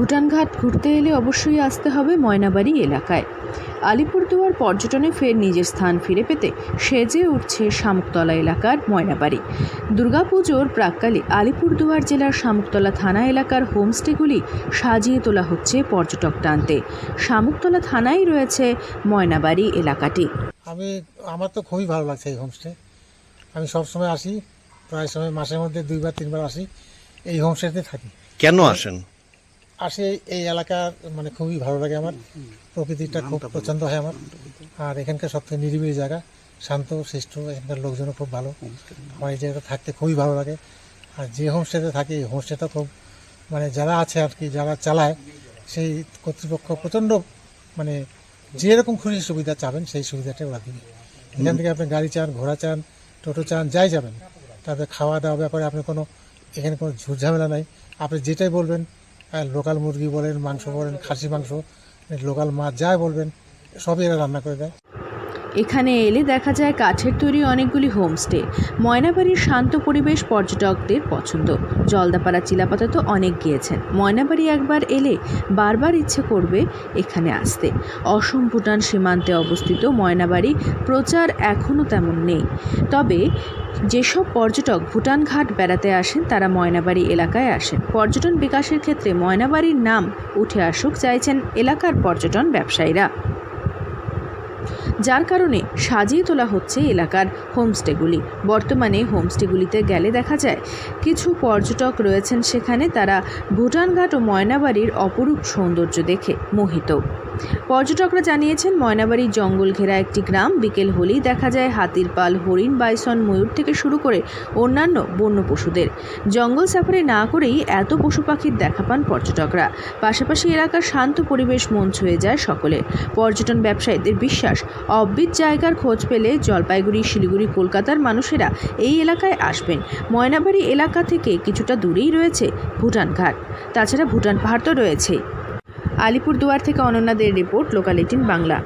ভুটানঘাট ঘুরতে এলে অবশ্যই আসতে হবে ময়নাবাড়ি এলাকায়। আলিপুরদুয়ার পর্যটনে ফের নিজের স্থান ফিরে পেতে সেজে উঠছে শামুকতলা এলাকার ময়নাবাড়ি। দুর্গাপুজোর প্রাককালে আলিপুরদুয়ার জেলার শামুকতলা থানা এলাকার হোমস্টেগুলি সাজিয়ে তোলা হচ্ছে পর্যটক টানতে। শামুকতলা থানায় রয়েছে ময়নাবাড়ি এলাকাটি। আমি আমার তো খুবই ভালো লাগছে এই হোমস্টে। আমি সবসময় আসি প্রায় সময় মাসের মধ্যে দুইবার তিনবার আসি এই হোমস্টেতে থাকি। কেন আসেন? আসে এই এলাকার মানে খুবই ভালো লাগে আমার। প্রকৃতিটা খুব পছন্দ হয় আমার। আর এখানকার সবথেকে নিরিবিলি জায়গা শান্ত শিষ্ট এখানকার লোকজনও খুব ভালো। আমার এই জায়গাটা থাকতে খুবই ভালো লাগে। আর যে হোমস্টেতে থাকি এই হোমস্টেটা খুব মানে যারা আছে আর কি যারা চালায় সেই কর্তৃপক্ষ প্রচণ্ড মানে যেরকম খুশি সুবিধা চাবেন সেই সুবিধাটাই ওরা দিবে। এখান থেকে আপনি গাড়ি চান ঘোড়া চান টোটো চান যাই যাবেন। তাদের খাওয়া দাওয়া ব্যাপারে আপনি কোনো এখানে কোনো ঝুট ঝামেলা নাই। আপনি যেটাই বলবেন লোকাল মুরগি বলেন, মাংস বলেন, খাসি মাংস লোকাল মাছ যাই বলবেন, সবই এরা রান্না করে দেয়। এখানে এলে দেখা যায় কাঠের তৈরি অনেকগুলি হোমস্টে। ময়নাবাড়ির শান্ত পরিবেশ পর্যটকদের পছন্দ। জলদাপাড়া চিলাপাতা তো অনেক গিয়েছেন। ময়নাবাড়ি একবার এলে বারবার ইচ্ছে করবে এখানে আসতে। অসম ভুটান সীমান্তে অবস্থিত ময়নাবাড়ি প্রচার এখনও তেমন নেই। তবে যেসব পর্যটক ভুটান ঘাট বেড়াতে আসেন, তারা ময়নাবাড়ি এলাকায় আসেন। পর্যটন বিকাশের ক্ষেত্রে ময়নাবাড়ির নাম উঠে আসুক, চাইছেন এলাকার পর্যটন ব্যবসায়ীরা। যার কারণে সাজিয়ে তোলা হচ্ছে এলাকার হোমস্টেগুলি। বর্তমানে হোমস্টেগুলিতে গেলে দেখা যায়, কিছু পর্যটক রয়েছেন সেখানে, তারা ভুটানঘাট ও ময়নাবাড়ির অপরূপ সৌন্দর্য দেখে মোহিত। পর্যটকরা জানিয়েছেন ময়নাবাড়ির জঙ্গল ঘেরা একটি গ্রাম, বিকেল হলেই দেখা যায় হাতির পাল, হরিণ, বাইসন, ময়ূর থেকে শুরু করে অন্যান্য বন্য পশুদের। জঙ্গল সাফারি না করেই এত পশু পাখির দেখা পান পর্যটকরা। পাশাপাশি এলাকার শান্ত পরিবেশ মন ছুঁয়ে যায় সকলের পর্যটন ব্যবসায়ীদের বিশ্বাস, অব্বিত জায়গার খোঁজ পেলে জলপাইগুড়ি, শিলিগুড়ি, কলকাতার মানুষেরা এই এলাকায় আসবেন। ময়নাবাড়ি এলাকা থেকে কিছুটা দূরেই রয়েছে ভুটান ঘাট। তাছাড়া ভুটান পাহাড় তো রয়েছেই। আলিপুরদুয়ার থেকে অনন্যাদের রিপোর্ট লোকাল এইটিন বাংলা।